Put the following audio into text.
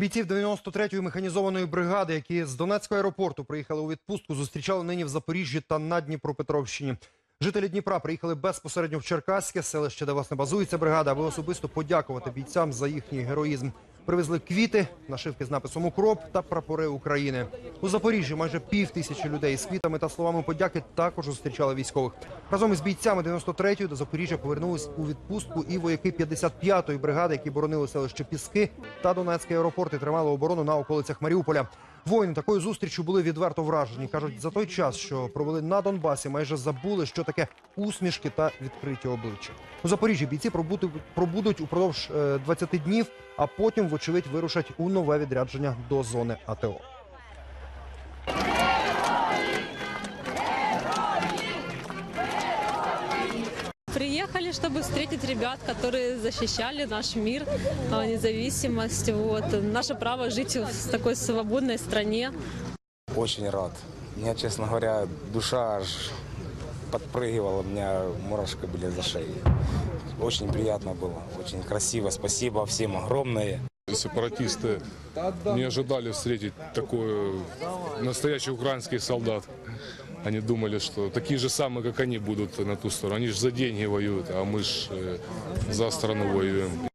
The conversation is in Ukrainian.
Бійців 93-ї механізованої бригади, які з Донецького аеропорту приїхали у відпустку, зустрічали нині в Запоріжжі та на Дніпропетровщині. Жителі Дніпра приїхали безпосередньо в Черкаське, селище, де власне базується бригада, аби особисто подякувати бійцям за їхній героїзм. Привезли квіти, нашивки з написом Укроп та прапори України. У Запоріжжі майже пів тисячі людей з квітами та словами подяки також зустрічали військових. Разом із бійцями 93-ї до Запоріжжя повернулись у відпустку і вояки 55-ї бригади, які боронили селище Піски та Донецький аеропорт і тримали оборону на околицях Маріуполя. Воїни такою зустрічю були відверто вражені. кажуть, за той час, що провели на Донбасі, майже забули, що таке усмішки та відкриті обличчя. У Запоріжжі бійці пробути- пробудуть упродовж е, 20 днів, а потім, вочевидь, вирушать у нове відрядження до зони АТО. Приехали, чтобы встретить ребят, которые защищали наш мир, а, независимость, вот, наше право жить в такой свободной стране. Очень рад. У меня, честно говоря, душа аж подпрыгивала, у меня мурашки были за шеей. Очень приятно было, очень красиво. Спасибо всем огромное. Сепаратисты не ожидали встретить такой настоящий украинский солдат. Они думали, что такие же самые, как они, будут на ту сторону. Они же за деньги воюют, а мы же э, за страну воюем.